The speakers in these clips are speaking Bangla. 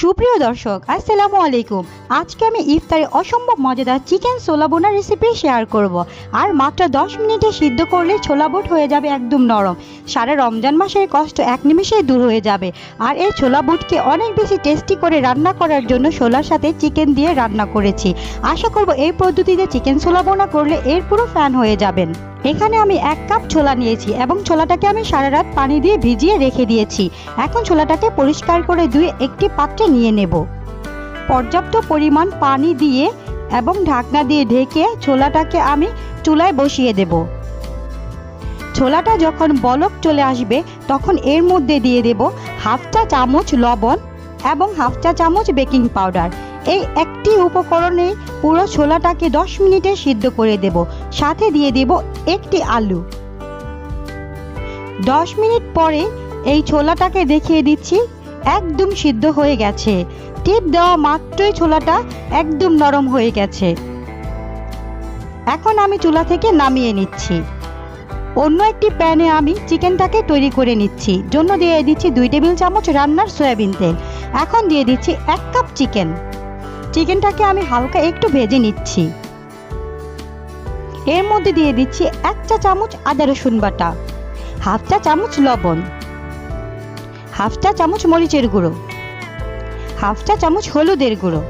সুপ্রিয় দর্শক, আসসালামু আলাইকুম। আজকে আমি ইফতারে অসম্ভব মজাদার চিকেন ছোলা বোনা রেসিপি শেয়ার করব। আর মাত্র দশ মিনিটে সিদ্ধ করলে ছোলা বুট হয়ে যাবে একদম নরম। সারা রমজান মাসের কষ্ট এক নিমিষেই দূর হয়ে যাবে। আর এই ছোলা বুটকে অনেক বেশি টেস্টি করে রান্না করার জন্য ছোলার সাথে চিকেন দিয়ে রান্না করেছি। আশা করব এই পদ্ধতিতে চিকেন ছোলা বোনা করলে এর পুরো ফ্যান হয়ে যাবেন। এখানে আমি এক কাপ ছোলা নিয়েছি এবং ছোলাটাকে আমি সারা রাত পানি দিয়ে ভিজিয়ে রেখে দিয়েছি। এখন ছোলাটাকে পরিষ্কার করে ধুয়ে একটি পাত্রে নিয়ে নেব। পর্যাপ্ত পরিমাণ পানি দিয়ে এবং ঢাকনা দিয়ে ঢেকে ছোলাটাকে আমি চুলায় বসিয়ে দেব। ছোলাটা যখন বলক চলে আসবে, তখন এর মধ্যে দিয়ে দেব হাফ চা চামচ লবণ এবং হাফ চা চামচ বেকিং পাউডার। এই একটি উপকরণে পুরো ছোলাটাকে দশ মিনিটে সিদ্ধ করে দেব। সাথে দিয়ে দেব একটি আলু। দশ মিনিট পরে এই ছোলাটাকে দেখিয়ে দিচ্ছি। একদম সিদ্ধ হয়ে গেছে। টিপ দেওয়া মাত্রই ছোলাটা একদম নরম হয়ে গেছে। এখন আমি চুলা থেকে নামিয়ে নিচ্ছি। অন্য একটি প্যানে আমি চিকেনটাকে তৈরি করে নিচ্ছি। জন্য দিয়ে দিচ্ছি দুই টেবিল চামচ রান্নার সয়াবিন তেল। এখন দিয়ে দিচ্ছি এক কাপ চিকেন। চিকেনটাকে আমি হালকা একটু ভেজে নিচ্ছি। এর মধ্যে দিয়ে দিচ্ছি এক চা চামচ আদা রসুন বাটা, হাফ চা চামচ লবণ। হাফ চা চামচ মরিচের গুঁড়ো হাফ চা চামচ হলুদের গুঁড়ো।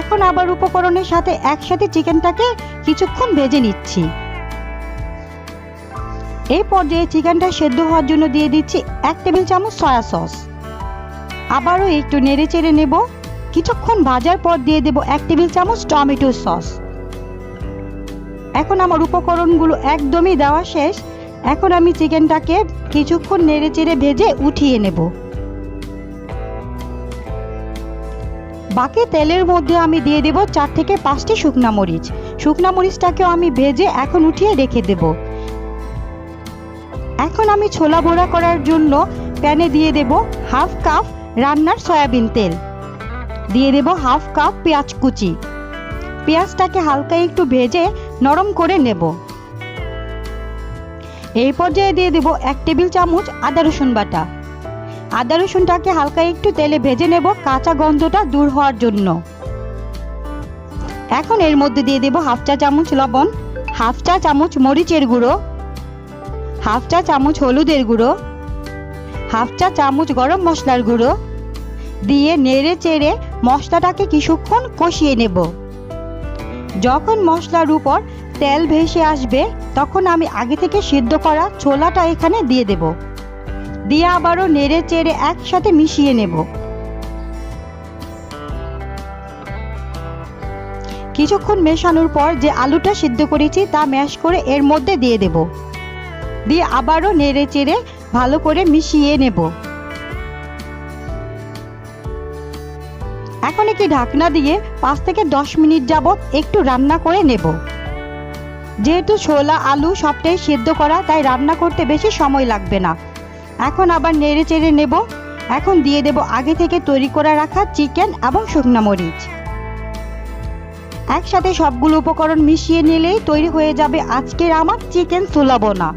এখন আবার উপকরণের সাথে একসাথে চিকেনটাকে কিছুক্ষণ ভেজে নিচ্ছি। এই পর্যায়ে চিকেনটা সেদ্ধ হওয়ার জন্য দিয়ে দিচ্ছি এক টেবিল চামচ সয়া সস। আবারও একটু নেড়ে চেড়ে নেব। কিছুক্ষণ ভাজার পর দিয়ে দেব এক টেবিল চামচ টমেটো সস। এখন আমার উপকরণগুলো একদমই দেওয়া শেষ। এখন আমি চিকেনটাকে কিছুক্ষণ নেড়ে চেড়ে ভেজে উঠিয়ে নেব। বাকি তেলের মধ্যে আমি দিয়ে দেব চার থেকে পাঁচটি শুকনা মরিচ। শুকনা মরিচটাকেও আমি ভেজে এখন উঠিয়ে রেখে দেব। এখন আমি ছোলা বড়া করার জন্য প্যানে দিয়ে দেব হাফ কাপ রান্নার সয়াবিন তেল। দিয়ে দেব হাফ কাপ পেঁয়াজ কুচি। পেঁয়াজটাকে হালকা একটু ভেজে নরম করে নেব। এই পর্যায়ে দিয়ে দেব এক টেবিল চামচ আদা রসুন বাটা। আদা রসুনটাকে হালকা একটু তেলে ভেজে নেব, কাঁচা গন্ধটা দূর হওয়ার জন্য। এখন এর মধ্যে দিয়ে দেব হাফ চা চামচ লবণ, হাফ চা চামচ মরিচের গুঁড়ো, হাফ চা চামচ হলুদের গুঁড়ো, হাফ চা চামচ গরম মশলার গুঁড়ো। দিয়ে নেড়ে চেড়ে মশলাটাকে কিছুক্ষণ কষিয়ে নেব। যখন মশলার উপর তেল ভেসে আসবে, তখন আমি আগে থেকে সিদ্ধ করা ছোলাটা এখানে দিয়ে দেব। দিয়ে আবারও নেড়ে চেড়ে একসাথে মিশিয়ে নেব। কিছুক্ষণ মেশানোর পর যে আলুটা সিদ্ধ করেছি তা ম্যাশ করে এর মধ্যে দিয়ে দেব। দিয়ে আবারও নেড়ে চেড়ে ভালো করে মিশিয়ে নেব। এখন একটি ঢাকনা দিয়ে পাঁচ থেকে দশ মিনিট যাবত একটু রান্না করে নেব। যেহেতু ছোলা, আলু সবটাই সেদ্ধ করা, তাই রান্না করতে বেশি সময় লাগবে না। এখন আবার নেড়ে চেড়ে নেব। এখন দিয়ে দেব আগে থেকে তৈরি করে রাখা চিকেন এবং শুকনো মরিচ। একসাথে সবগুলো উপকরণ মিশিয়ে নিলেই তৈরি হয়ে যাবে আজকের আমার চিকেন সুলাবোনা।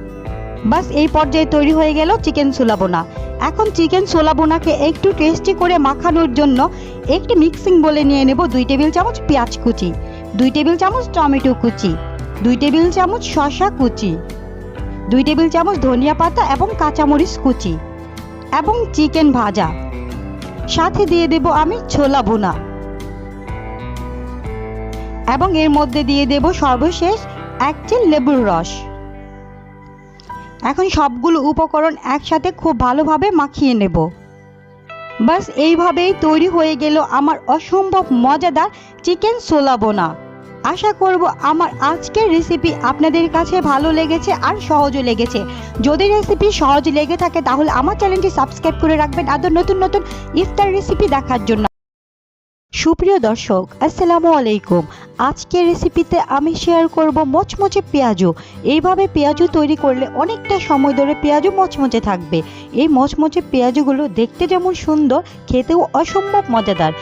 বাস, এই পর্যায়ে তৈরি হয়ে গেল চিকেন সুলাবোনা। এখন চিকেন সোলাবোনাকে একটু টেস্টি করে মাখানোর জন্য একটি মিক্সিং বলে নিয়ে নেব দুই টেবিল চামচ পেঁয়াজ কুচি, দুই টেবিল চামচ টমেটো কুচি। দুই টেবিল চামচ শসা কুচি, দুই টেবিল চামচ ধনিয়া পাতা এবং কাঁচামরিচ কুচি এবং চিকেন ভাজা। সাথে দিয়ে দেব আমি ছোলা ভুনা। এবং এর মধ্যে দিয়ে দেব সর্বশেষ এক চিল লেবুর রস। এখন সবগুলো উপকরণ একসাথে খুব ভালোভাবে মাখিয়ে নেব। বাস এইভাবেই তৈরি হয়ে গেল আমার অসম্ভব মজাদার চিকেন সোলাবোনা আশা করব আমার আজকের রেসিপি আপনাদের কাছে ভালো লেগেছে আর সহজও লেগেছে। যদি রেসিপি সহজ লেগে থাকে তাহলে আমার চ্যানেলটি সাবস্ক্রাইব করে রাখবেন আরও নতুন নতুন ইফতার রেসিপি দেখার জন্য। সুপ্রিয় দর্শক, আসসালামু আলাইকুম। আজকের রেসিপিতে আমি শেয়ার করব মচমচে পেঁয়াজু। এইভাবে পেঁয়াজু তৈরি করলে অনেকটা সময় ধরে পেঁয়াজু মচমচে থাকবে। এই মচমচে পেঁয়াজুগুলো দেখতে যেমন সুন্দর, খেতেও অসম্ভব মজাদার।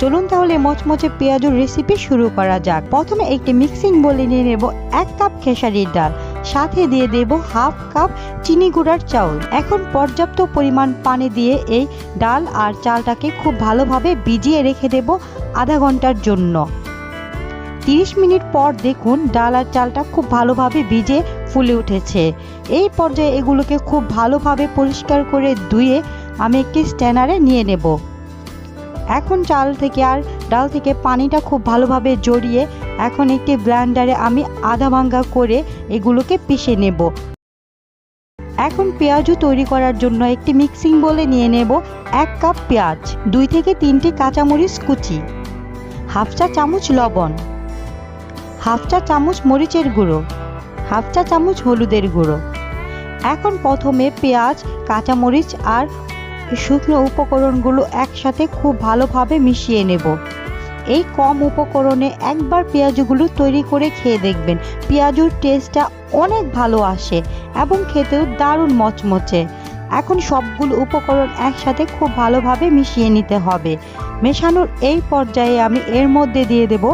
চলুন তাহলে মচমচে পেঁয়াজুর রেসিপি শুরু করা যাক। প্রথমে একটি মিক্সিং বলে নিয়ে নেব এক কাপ খেসারির ডাল, সাথে দিয়ে দেব হাফ কাপ চিনি গুঁড়ার চাউল। এখন পর্যাপ্ত পরিমাণ পানি দিয়ে এই ডাল আর চালটাকে খুব ভালোভাবে ভিজিয়ে রেখে দেব আধা ঘণ্টার জন্য। তিরিশ মিনিট পর দেখুন ডাল আর চালটা খুব ভালোভাবে ভিজে ফুলে উঠেছে। এই পর্যায়ে এগুলোকে খুব ভালোভাবে পরিষ্কার করে ধুয়ে আমি একটি স্ট্যানারে নিয়ে নেব। এখন চাল থেকে আর ডাল থেকে পানিটা খুব ভালোভাবে জড়িয়ে এখন একটি ব্লেন্ডারে আমি আধা ভাঙ্গা করে এগুলোকে পিষে নেব। এখন পেঁয়াজও তৈরি করার জন্য একটি মিক্সিং বলে নিয়ে নেব এক কাপ পেঁয়াজ, দুই থেকে তিনটি কাঁচামরিচ কুচি, হাফ চা চামচ লবণ, হাফ চা চামচ মরিচের গুঁড়ো, হাফ চা চামচ হলুদের গুঁড়ো। এখন প্রথমে পেঁয়াজ, কাঁচামরিচ আর শুকনো উপকরণগুলো একসাথে খুব ভালোভাবে মিশিয়ে নেব। এই কম উপকরণে একবার পেঁয়াজগুলো তৈরি করে খেয়ে দেখবেন, পেঁয়াজুর টেস্টটা অনেক ভালো আসে এবং খেতেও দারুণ মচমচে। এখন সবগুলো উপকরণ একসাথে খুব ভালোভাবে মিশিয়ে নিতে হবে। মেশানোর এই পর্যায়ে আমি এর মধ্যে দিয়ে দেব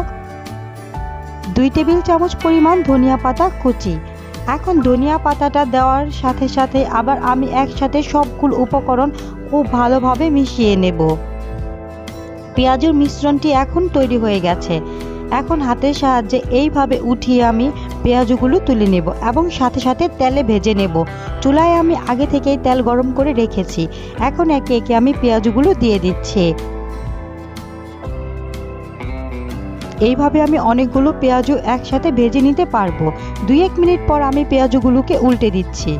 দুই টেবিল চামচ পরিমাণ ধনিয়া পাতা কুচি। এখন ধনিয়া পাতাটা দেওয়ার সাথে সাথে আবার আমি একসাথে সবগুলো উপকরণ খুব ভালোভাবে মিশিয়ে নেব। পেঁয়াজের মিশ্রণটি এখন তৈরি হয়ে গেছে। এখন হাতের সাহায্যে এইভাবে উঠিয়ে আমি পেঁয়াজগুলো তুলে নেব এবং সাথে সাথে তেলে ভেজে নেব। চুলায় আমি আগে থেকেই তেল গরম করে রেখেছি। এখন একে একে আমি পেঁয়াজগুলো দিয়ে দিচ্ছি। এইভাবে আমি অনেকগুলো পেঁয়াজও একসাথে ভেজে নিতে পারব। দুই এক মিনিট পর আমি পেঁয়াজগুলোকে উল্টে দিচ্ছি।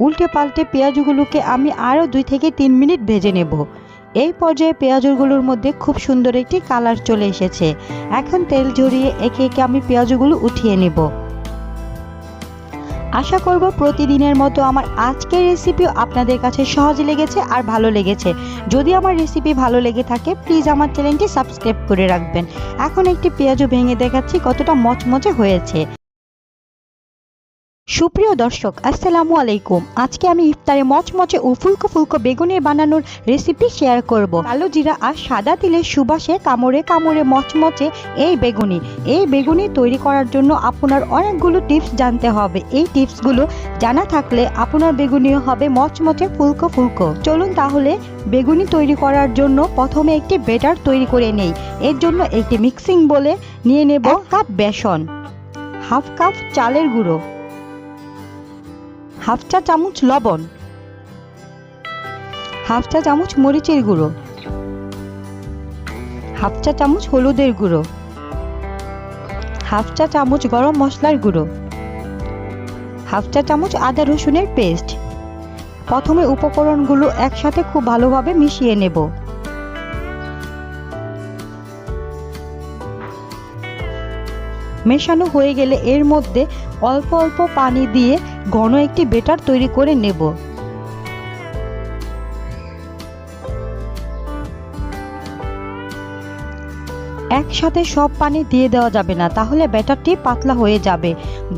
উল্টে পাল্টে পেঁয়াজগুলোকে আমি আরও দুই থেকে তিন মিনিট ভেজে নেব। এই পর্যায়ে পেঁয়াজগুলোর মধ্যে খুব সুন্দর একটি কালার চলে এসেছে। এখন তেল ঝরিয়ে একে একে আমি পেঁয়াজগুলো উঠিয়ে নেব। আশা করব প্রতিদিনের মতো আমার আজকের রেসিপিও আপনাদের কাছে সহজ লেগেছে আর ভালো লেগেছে। যদি আমার রেসিপি ভালো লেগে থাকে, প্লিজ আমার চ্যানেলটি সাবস্ক্রাইব করে রাখবেন। এখন একটি পেঁয়াজও ভেঙে দেখাচ্ছি কতটা মচমচে হয়েছে। সুপ্রিয় দর্শক আসসালামু আলাইকুম। আজকে আমি ইফতারে মচমচে ও ফুলকো ফুলকো বেগুনের বানানোর রেসিপি শেয়ার করব। কালো জিরা আর সাদা তিলের সুবাসে কামড়ে কামড়ে মচমচে এই বেগুনি। এই বেগুনি তৈরি করার জন্য আপনার অনেকগুলো টিপস জানতে হবে। এই টিপসগুলো জানা থাকলে আপনার বেগুনিও হবে মচমচে ফুলকো ফুলকো। চলুন তাহলে বেগুনি তৈরি করার জন্য প্রথমে একটি বেটার তৈরি করে নেই। এর জন্য একটি মিক্সিং বলে নিয়ে নেব কাপ বেসন হাফ কাপ চালের গুঁড়ো। হাফ চা চামচ লবণ, হাফ চা চামচ মরিচের গুঁড়ো, হাফ চা চামচ হলুদের গুঁড়ো, হাফ চা চামচ গরম মশলার গুঁড়ো, হাফ চা চামচ আদা রসুনের পেস্ট। প্রথমে উপকরণগুলো একসাথে খুব ভালোভাবে মিশিয়ে নেব। মেশানো হয়ে গেলে এর মধ্যে অল্প অল্প পানি দিয়ে ঘন একটি বেটার তৈরি করে নেব। একসাথে সব পানি দিয়ে দেওয়া যাবে না, তাহলে ব্যাটারটি পাতলা হয়ে যাবে।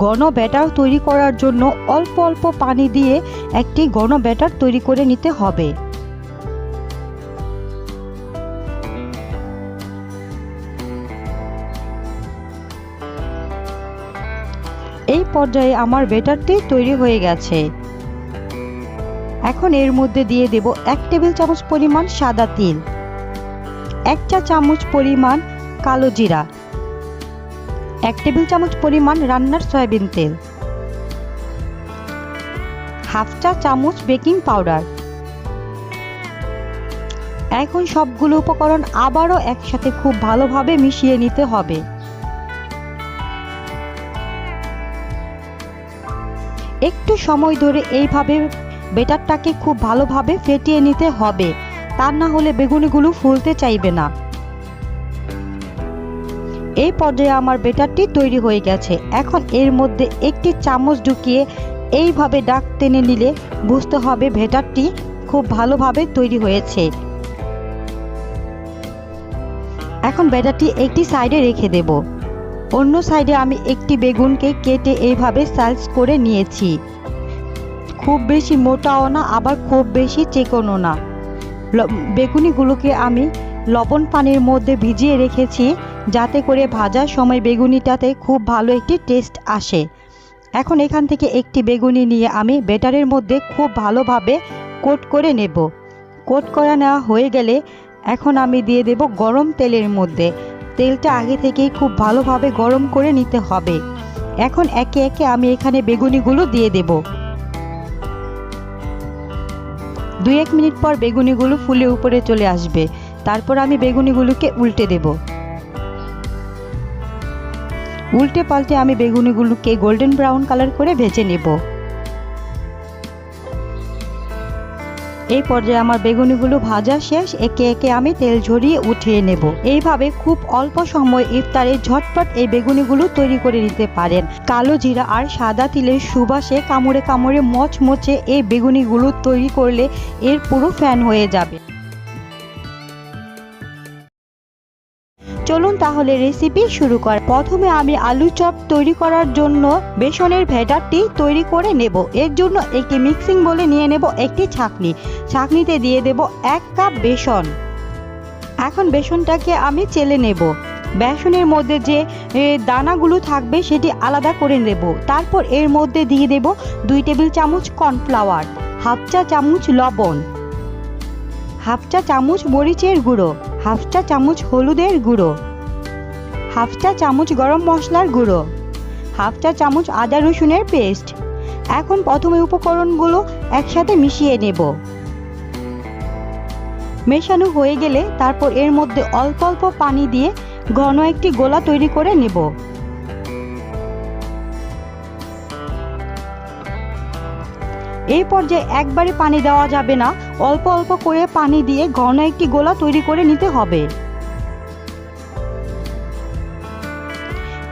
ঘন ব্যাটার তৈরি করার জন্য অল্প অল্প পানি দিয়ে একটি ঘন ব্যাটার তৈরি করে নিতে হবে। পর্যায়ে আমার বেটারটি তৈরি হয়ে গেছে। এখন এর মধ্যে দিয়ে দেব এক টেবিল চামচ পরিমাণ সাদা তিল, এক চা চামচ পরিমাণ কালো জিরা, এক টেবিল চামচ পরিমাণ রান্নার সয়াবিন তেল, হাফ চা চামচ বেকিং পাউডার। এখন সবগুলো উপকরণ আবারও একসাথে খুব ভালোভাবে মিশিয়ে নিতে হবে। একটু সময় ধরে এইভাবে বেটারটাকে খুব ভালোভাবে ফেটিয়ে নিতে হবে। তা না হলে বেগুনিগুলো ফুলতে চাইবে না। এই পর্যায়ে আমার বেটারটি তৈরি হয়ে গেছে। এখন এর মধ্যে একটি চামচ ঢুকিয়ে এইভাবে ডাক টেনে নিলে বুঝতে হবে ভেটারটি খুব ভালোভাবে তৈরি হয়েছে। এখন ব্যাটারটি একটি সাইডে রেখে দেব। অন্য সাইডে আমি একটি বেগুনকে কেটে এইভাবে সাইজ করে নিয়েছি। খুব বেশি মোটাও না, আবার খুব বেশি চেকনও না। বেগুনিগুলোকে আমি লবণ পানির মধ্যে ভিজিয়ে রেখেছি যাতে করে ভাজার সময় বেগুনিটাতে খুব ভালো একটি টেস্ট আসে। এখন এখান থেকে একটি বেগুনি নিয়ে আমি বেটারের মধ্যে খুব ভালোভাবে কোট করে নেব। কোট করা নেওয়া হয়ে গেলে এখন আমি দিয়ে দেব গরম তেলের মধ্যে। তেলটা আগে থেকেই খুব ভালোভাবে গরম করে নিতে হবে। এখন একে একে আমি এখানে বেগুনিগুলো দিয়ে দেব। দুই এক মিনিট পর বেগুনিগুলো ফুলে উপরে চলে আসবে। তারপর আমি বেগুনিগুলোকে উল্টে দেব। উল্টে পাল্টে আমি বেগুনিগুলোকে গোল্ডেন ব্রাউন কালার করে ভেজে নেব। এই পর্যায়ে আমার বেগুনিগুলো ভাজা শেষ। একে একে আমি তেল ঝরিয়ে উঠিয়ে নেব। এইভাবে খুব অল্প সময় ইফতারে ঝটপট এই বেগুনিগুলো তৈরি করে নিতে পারেন। কালো জিরা আর সাদা তিলের সুবাসে কামড়ে কামড়ে মচমচে এই বেগুনিগুলো তৈরি করলে এর পুরো ফ্যান হয়ে যাবে। চলুন তাহলে রেসিপি শুরু কর প্রথমে আমি আলু চপ তৈরি করার জন্য বেসনের ভেটারটি তৈরি করে নেব। এর জন্য একটি মিক্সিং বলে নিয়ে নেব একটি ছাঁকনি। ছাঁকনিতে দিয়ে দেব এক কাপ বেসন। এখন বেসনটাকে আমি চেলে নেব। বেসনের মধ্যে যে দানাগুলো থাকবে সেটি আলাদা করে নেব। তারপর এর মধ্যে দিয়ে দেব দুই টেবিল চামচ কর্নফ্লাওয়ার, হাফ চা চামচ লবণ, হাফ চা চামচ মরিচের গুঁড়ো। হাফ চা চামচ হলুদের গুঁড়ো, হাফ চা চামচ গরম মশলার গুঁড়ো, হাফ চা চামচ আদা রসুনের পেস্ট। এখন প্রথমে উপকরণগুলো একসাথে মিশিয়ে নেব। মেশানো হয়ে গেলে তারপর এর মধ্যে অল্প অল্প পানি দিয়ে ঘন একটি গোলা তৈরি করে নেব। এই পর্যায়ে একবারে পানি দেওয়া যাবে না। অল্প অল্প করে পানি দিয়ে ঘন একটি গোলা তৈরি করে নিতে হবে।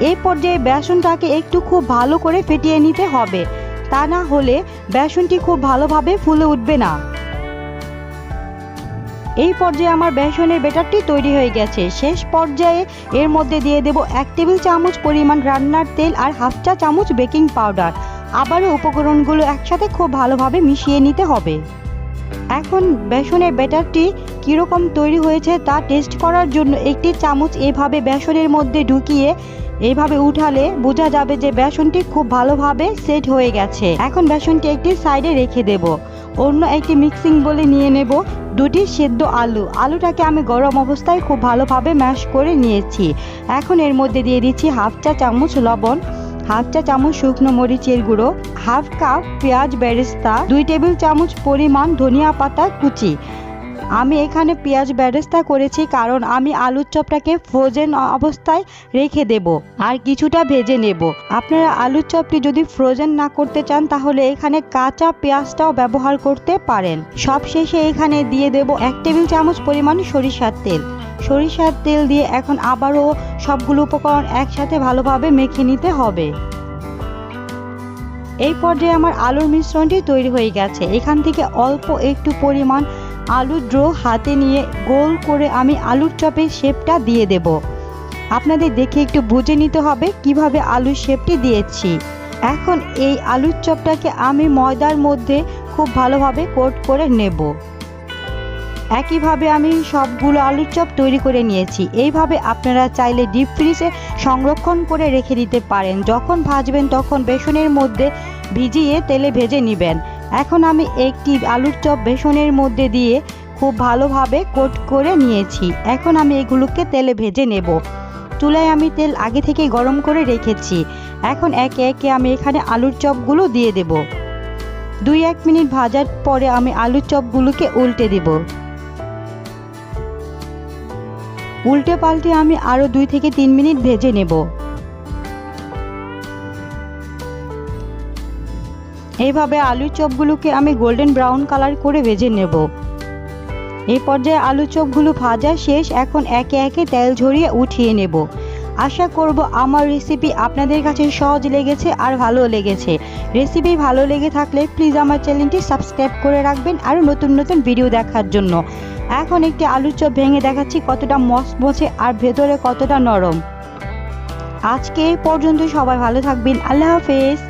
এই পর্যায়ে বেসনটাকে একটু খুব ভালো করে ফেটিয়ে নিতে হবে। তা না হলে বেসনটি খুব ভালোভাবে ফুলে উঠবে না। এই পর্যায়ে আমার বেসনের বেটারটি তৈরি হয়ে গেছে। শেষ পর্যায়ে এর মধ্যে দিয়ে দেব এক টেবিল চামচ পরিমাণ রান্নার তেল আর হাফ চা চামচ বেকিং পাউডার। আবারও উপকরণগুলো একসাথে খুব ভালোভাবে মিশিয়ে নিতে হবে। এখন বেসনের ব্যাটারটি কীরকম তৈরি হয়েছে তা টেস্ট করার জন্য একটি চামচ এভাবে বেসনের মধ্যে ঢুকিয়ে এইভাবে উঠালে বোঝা যাবে যে বেসনটি খুব ভালোভাবে সেট হয়ে গেছে। এখন বেসনটি একটি সাইডে রেখে দেব। অন্য একটি মিক্সিং বলে নিয়ে নেব দুটি সেদ্ধ আলু। আলুটাকে আমি গরম অবস্থায় খুব ভালোভাবে ম্যাশ করে নিয়েছি। এখন এর মধ্যে দিয়ে দিচ্ছি হাফ চা চামচ লবণ। হাফ চা চামচ শুকনো মরিচের গুঁড়ো, হাফ কাপ পেঁয়াজ বেরেস্তা, দুই টেবিল চামচ পরিমাণ ধনিয়া পাতা কুচি। আমি এখানে পেঁয়াজ বেরেস্তা করেছি কারণ আমি আলুর চপটাকে ফ্রোজেন অবস্থায় রেখে দেব আর কিছুটা ভেজে নেব। আপনারা আলুর চপটি যদি ফ্রোজেন না করতে চান তাহলে এখানে কাঁচা পেঁয়াজটাও ব্যবহার করতে পারেন। সব শেষে এখানে দিয়ে দেব এক টেবিল চামচ পরিমাণ সরিষার তেল। সরিষার তেল দিয়ে এখন আবারও সবগুলো উপকরণ একসাথে ভালোভাবে মেখে নিতে হবে। এই পর্যায়ে আমার আলুর মিশ্রণটি তৈরি হয়ে গেছে। এখান থেকে অল্প একটু পরিমাণ আলুর ড্রো হাতে নিয়ে গোল করে আমি আলুর চপের শেপটা দিয়ে দেব। আপনাদের দেখে একটু বুঝে নিতে হবে কীভাবে আলুর শেপটি দিয়েছি। এখন এই আলুর চপটাকে আমি ময়দার মধ্যে খুব ভালোভাবে কোট করে নেব। একইভাবে আমি সবগুলো আলুর চপ তৈরি করে নিয়েছি। এইভাবে আপনারা চাইলে ডিপ ফ্রিজে সংরক্ষণ করে রেখে দিতে পারেন। যখন ভাজবেন তখন বেসনের মধ্যে ভিজিয়ে তেলে ভেজে নেবেন। এখন আমি একটি আলুর চপ বেসনের মধ্যে দিয়ে খুব ভালোভাবে কোট করে নিয়েছি। এখন আমি এগুলোকে তেলে ভেজে নেব। চুলায় আমি তেল আগে থেকে গরম করে রেখেছি। এখন একে একে আমি এখানে আলুর চপগুলো দিয়ে দেব। দুই এক মিনিট ভাজার পরে আমি আলুর চপগুলোকে উল্টে দেব। উল্টে পাল্টে আমি আরও দুই থেকে তিন মিনিট ভেজে নেব। এইভাবে আলুর চপগুলোকে আমি গোল্ডেন ব্রাউন কালার করে ভেজে নেব। এই পর্যায়ে আলু চপগুলো ভাজা শেষ, এখন একে একে তেল ঝরিয়ে উঠিয়ে নেব। আশা করব আমার রেসিপি আপনাদের কাছে সহজ লেগেছে আর ভালো লেগেছে। রেসিপি ভালো লেগে থাকলে প্লিজ আমার চ্যানেলটি সাবস্ক্রাইব করে রাখবেন আরও নতুন নতুন ভিডিও দেখার জন্য। এখন একটি আলুর চপ ভেঙে দেখাচ্ছি কতটা মচমচে আর ভেতরে কতটা নরম। আজকে এই পর্যন্ত সবাই ভালো থাকবেন। আল্লাহ হাফেজ।